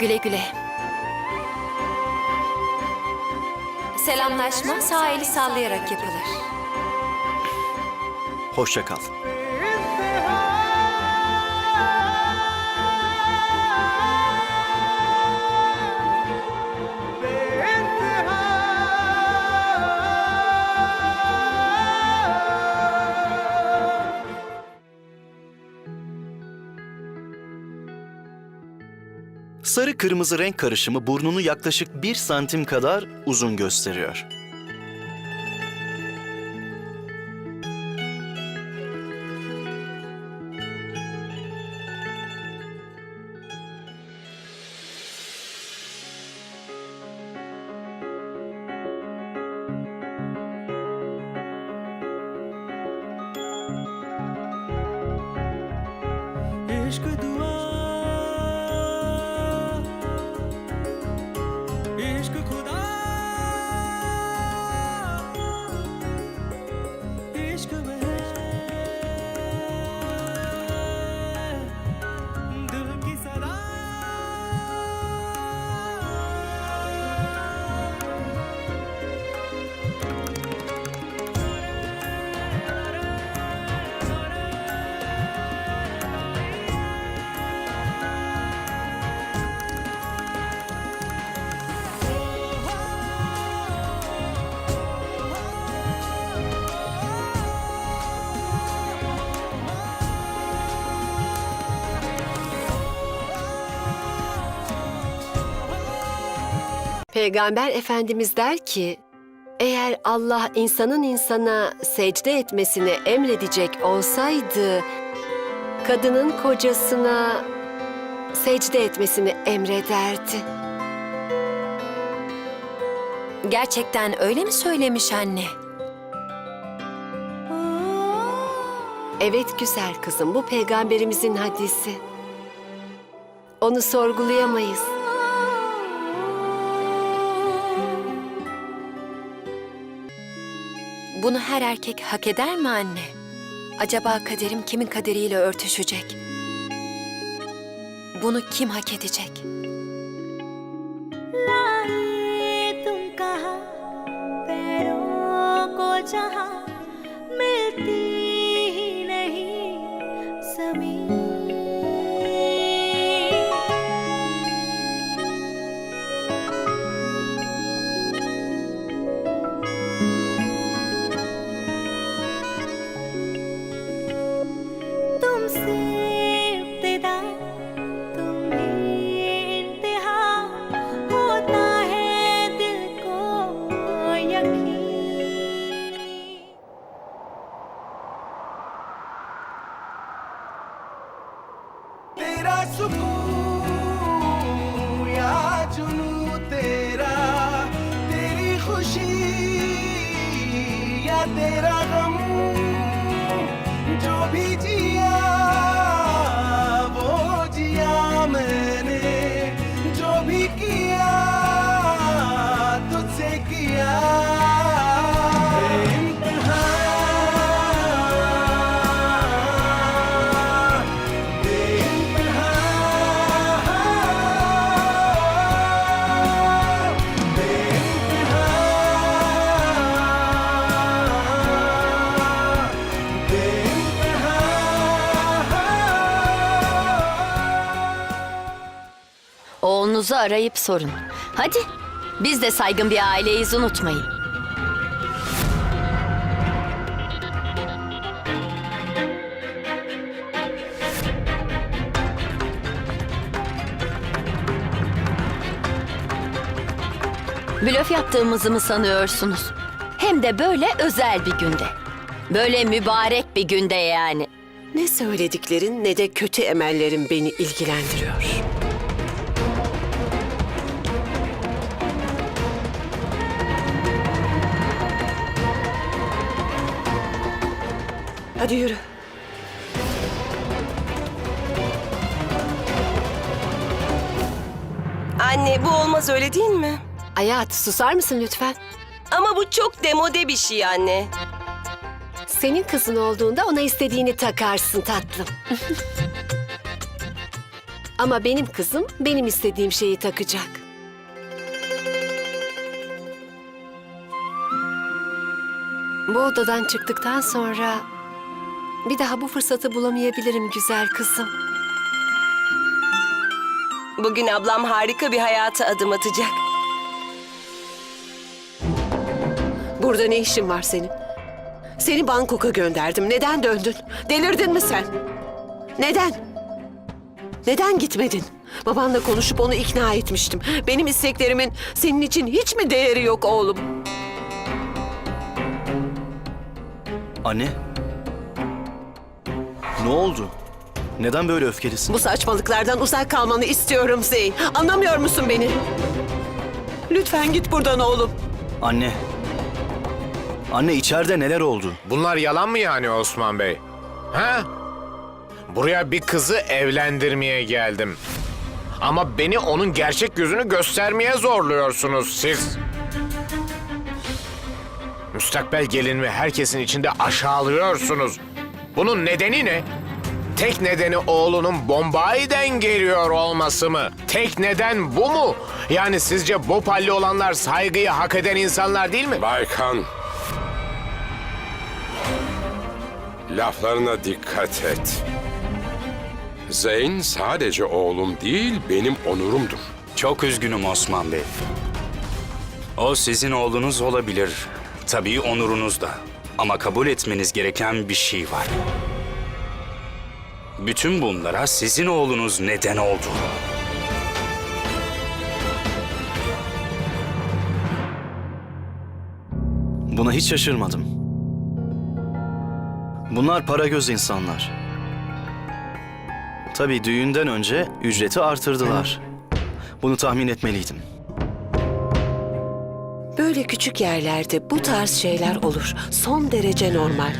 Güle güle. Selamlaşma sağ eli sallayarak yapılır. Hoşça kal. Sarı kırmızı renk karışımı burnunu yaklaşık bir santim kadar uzun gösteriyor. Peygamber Efendimiz der ki, eğer Allah insanın insana secde etmesini emredecek olsaydı, kadının kocasına secde etmesini emrederdi. Gerçekten öyle mi söylemiş anne? Evet güzel kızım, bu peygamberimizin hadisi. Onu sorgulayamayız. Bunu her erkek hak eder mi anne? Acaba kaderim kimin kaderiyle örtüşecek? Bunu kim hak edecek? Laye tum kaha, pero ko arayıp sorun. Hadi. Biz de saygın bir aileyiz unutmayın. Blöf yaptığımızı mı sanıyorsunuz? Hem de böyle özel bir günde. Böyle mübarek bir günde yani. Ne söylediklerin ne de kötü emellerin beni ilgilendiriyor. Hadi yürü. Anne bu olmaz öyle değil mi? Hayat susar mısın lütfen? Ama bu çok demode bir şey anne. Senin kızın olduğunda ona istediğini takarsın tatlım. Ama benim kızım benim istediğim şeyi takacak. Bu odadan çıktıktan sonra bir daha bu fırsatı bulamayabilirim güzel kızım. Bugün ablam harika bir hayata adım atacak. Burada ne işin var senin? Seni Bangkok'a gönderdim. Neden döndün? Delirdin mi sen? Neden? Neden gitmedin? Babanla konuşup onu ikna etmiştim. Benim isteklerimin senin için hiç mi değeri yok oğlum? Anne. Ne oldu? Neden böyle öfkelisin? Bu saçmalıklardan uzak kalmanı istiyorum Zeyn. Anlamıyor musun beni? Lütfen git buradan oğlum. Anne. Anne içeride neler oldu? Bunlar yalan mı yani Osman Bey? Ha? Buraya bir kızı evlendirmeye geldim. Ama beni onun gerçek yüzünü göstermeye zorluyorsunuz siz. Müstakbel gelinimi herkesin içinde aşağılıyorsunuz. Bunun nedeni ne? Tek nedeni oğlunun Bombay'den geliyor olması mı? Tek neden bu mu? Yani sizce Bopalli olanlar saygıyı hak eden insanlar değil mi? Baykan. Laflarına dikkat et. Zeyn sadece oğlum değil, benim onurumdur. Çok üzgünüm Osman Bey. O sizin oğlunuz olabilir. Tabii onurunuz da. Ama kabul etmeniz gereken bir şey var. Bütün bunlara sizin oğlunuz neden oldu. Buna hiç şaşırmadım. Bunlar para göz insanlar. Tabii düğünden önce ücreti artırdılar. Bunu tahmin etmeliydim. Böyle küçük yerlerde bu tarz şeyler olur. Son derece normal.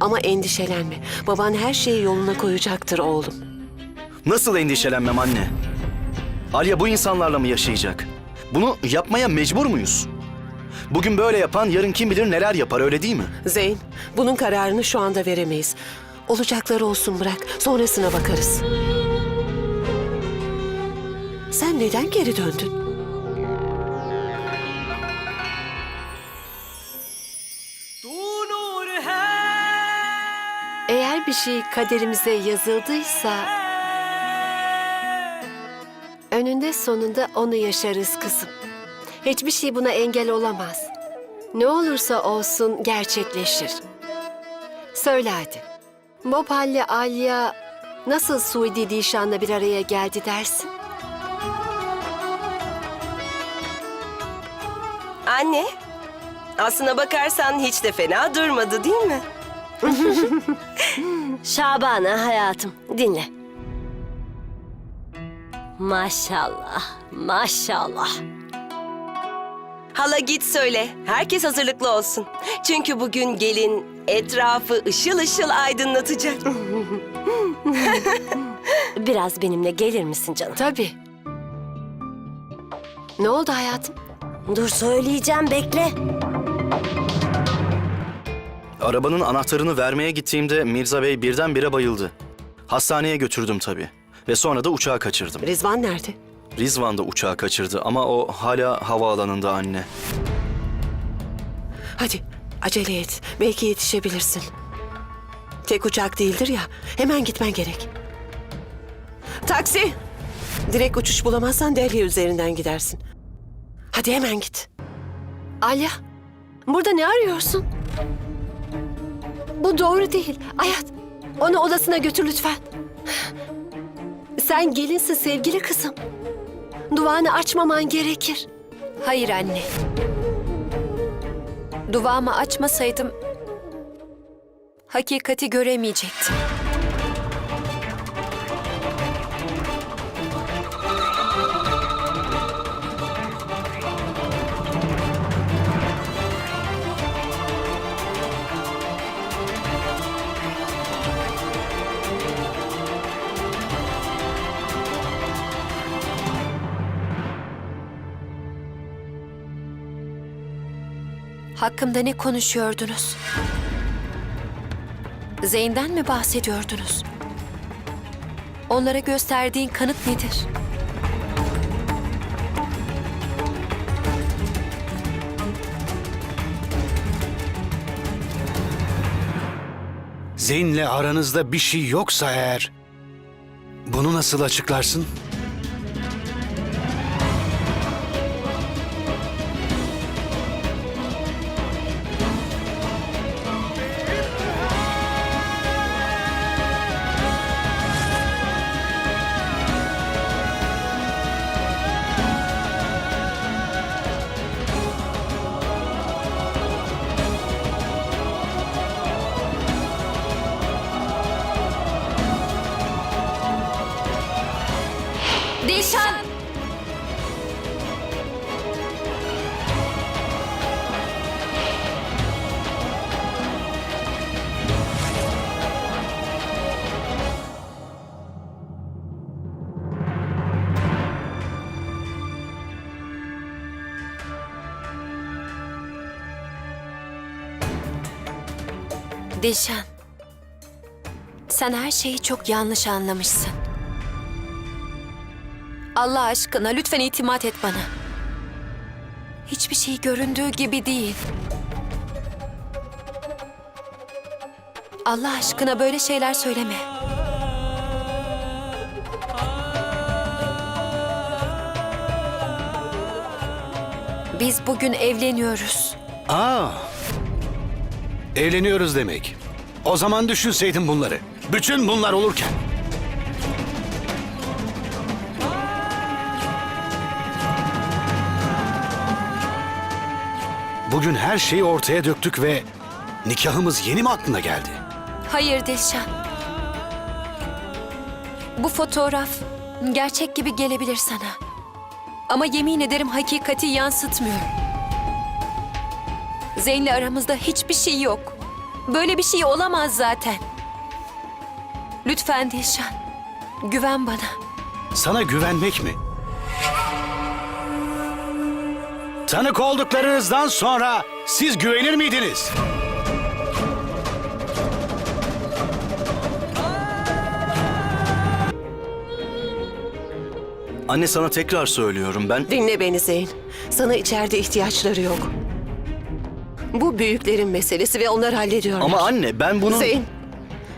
Ama endişelenme. Baban her şeyi yoluna koyacaktır oğlum. Nasıl endişelenmem anne? Alya bu insanlarla mı yaşayacak? Bunu yapmaya mecbur muyuz? Bugün böyle yapan yarın kim bilir neler yapar öyle değil mi? Zeyn, bunun kararını şu anda veremeyiz. Olacakları olsun bırak. Sonrasına bakarız. Sen neden geri döndün? Bir şey kaderimize yazıldıysa... Önünde sonunda onu yaşarız kızım. Hiçbir şey buna engel olamaz. Ne olursa olsun gerçekleşir. Söyle hadi. Bopal'le Alya nasıl Suudi Dişan'la bir araya geldi dersin? Anne, aslına bakarsan hiç de fena durmadı değil mi? Şabana hayatım dinle. Maşallah, maşallah. Hala git söyle. Herkes hazırlıklı olsun. Çünkü bugün gelin etrafı ışıl ışıl aydınlatacak. Biraz benimle gelir misin canım? Tabii. Ne oldu hayatım? Dur söyleyeceğim bekle. Arabanın anahtarını vermeye gittiğimde Mirza Bey birdenbire bayıldı. Hastaneye götürdüm tabii. Ve sonra da uçağı kaçırdım. Rizvan nerede? Rizvan da uçağı kaçırdı ama o hala havaalanında anne. Hadi acele et. Belki yetişebilirsin. Tek uçak değildir ya. Hemen gitmen gerek. Taksi! Direkt uçuş bulamazsan Delhi üzerinden gidersin. Hadi hemen git. Alya, burada ne arıyorsun? Bu doğru değil. Hayat, onu odasına götür lütfen. Sen gelinsin sevgili kızım. Duanı açmaman gerekir. Hayır anne. Duvağımı açmasaydım hakikati göremeyecektim. Hakkımda ne konuşuyordunuz? Zeyn'den mi bahsediyordunuz? Onlara gösterdiğin kanıt nedir? Zeyn'le aranızda bir şey yoksa eğer... Bunu nasıl açıklarsın? Dilşan! Dilşan. Sen her şeyi çok yanlış anlamışsın. Allah aşkına lütfen itimat et bana. Hiçbir şey göründüğü gibi değil. Allah aşkına böyle şeyler söyleme. Biz bugün evleniyoruz. Aa, evleniyoruz demek. O zaman düşünseydin bunları. Bütün bunlar olurken. Bugün her şeyi ortaya döktük ve nikahımız yeni mi aklına geldi? Hayır Dilşan. Bu fotoğraf gerçek gibi gelebilir sana. Ama yemin ederim hakikati yansıtmıyor. Zeyn'le aramızda hiçbir şey yok. Böyle bir şey olamaz zaten. Lütfen Dilşan, güven bana. Sana güvenmek mi? Tanık olduklarınızdan sonra siz güvenir miydiniz? Anne sana tekrar söylüyorum ben... Dinle beni Zeyn. Sana içeride ihtiyaçları yok. Bu büyüklerin meselesi ve onlar hallediyorlar. Ama anne ben bunu... Zeyn,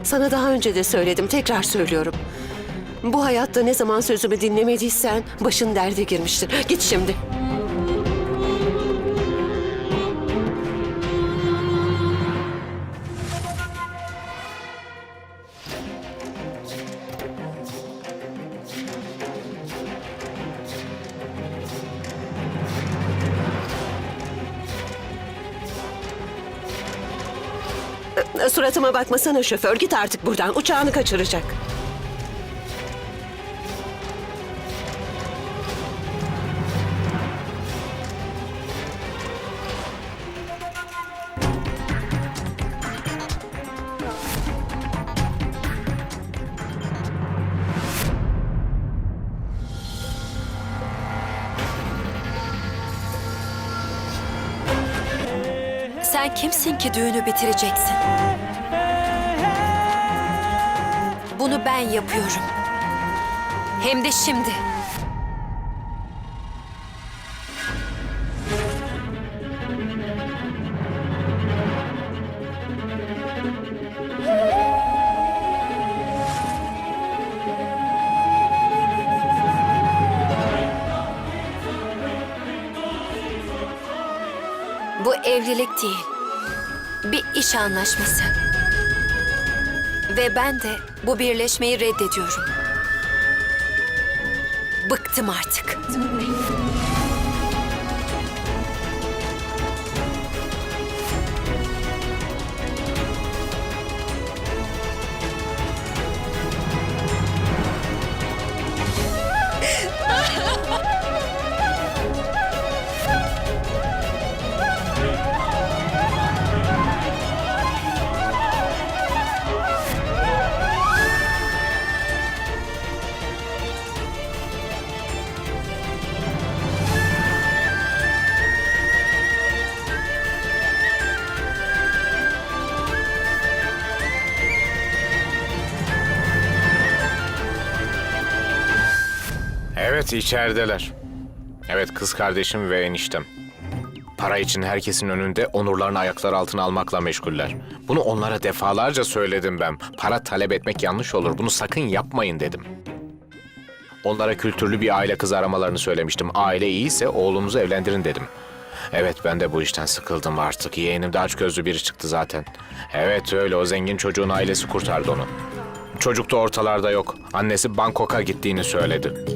sana daha önce de söyledim, tekrar söylüyorum. Bu hayatta ne zaman sözümü dinlemediysen başın derde girmiştir. Git şimdi. Suratıma bakmasana şoför. Git artık buradan. Uçağını kaçıracak. Sen kimsin ki düğünü bitireceksin? Bunu ben yapıyorum. Hem de şimdi. Bu evlilik değil. Bir iş anlaşması. Ve ben de bu birleşmeyi reddediyorum. Bıktım artık. Evet içerideler. Evet kız kardeşim ve eniştem. Para için herkesin önünde onurlarını ayaklar altına almakla meşguller. Bunu onlara defalarca söyledim ben. Para talep etmek yanlış olur. Bunu sakın yapmayın dedim. Onlara kültürlü bir aile kız aramalarını söylemiştim. Aile iyiyse oğlumuzu evlendirin dedim. Evet ben de bu işten sıkıldım artık. Yeğenim de açgözlü biri çıktı zaten. Evet öyle o zengin çocuğun ailesi kurtardı onu. Çocuk da ortalarda yok. Annesi Bangkok'a gittiğini söyledi.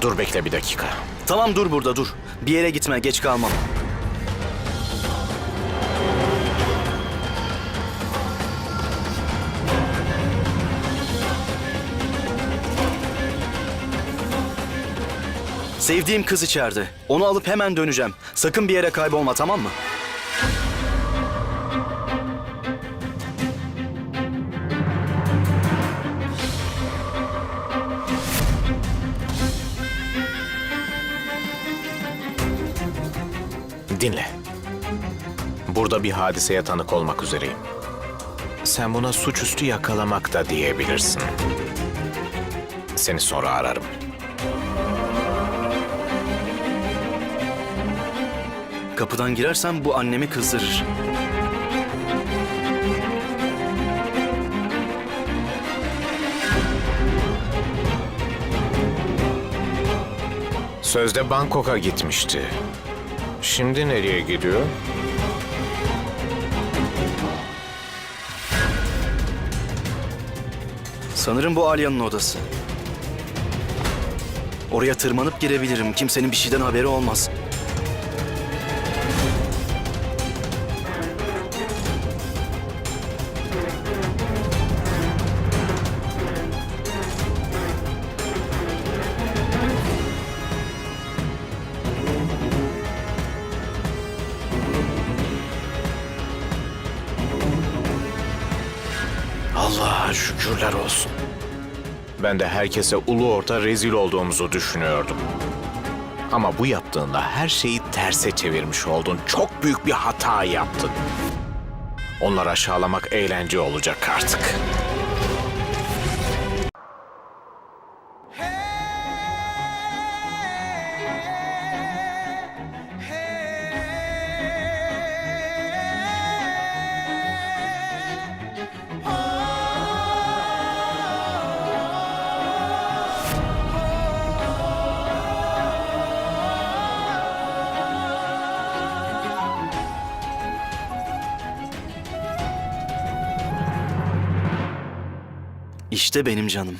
Dur bekle bir dakika. Tamam dur burada dur. Bir yere gitme geç kalmam. Sevdiğim kız içeride. Onu alıp hemen döneceğim. Sakın bir yere kaybolma tamam mı? Burada bir hadiseye tanık olmak üzereyim. Sen buna suçüstü yakalamak da diyebilirsin. Seni sonra ararım. Kapıdan girersem bu annemi kızdırır. Sözde Bangkok'a gitmişti. Şimdi nereye gidiyor? Sanırım bu Alya'nın odası. Oraya tırmanıp girebilirim. Kimsenin bir şeyden haberi olmaz. Allah'a şükürler olsun. Ben de herkese ulu orta rezil olduğumuzu düşünüyordum. Ama bu yaptığında her şeyi terse çevirmiş oldun. Çok büyük bir hata yaptın. Onları aşağılamak eğlence olacak artık. İşte benim canım.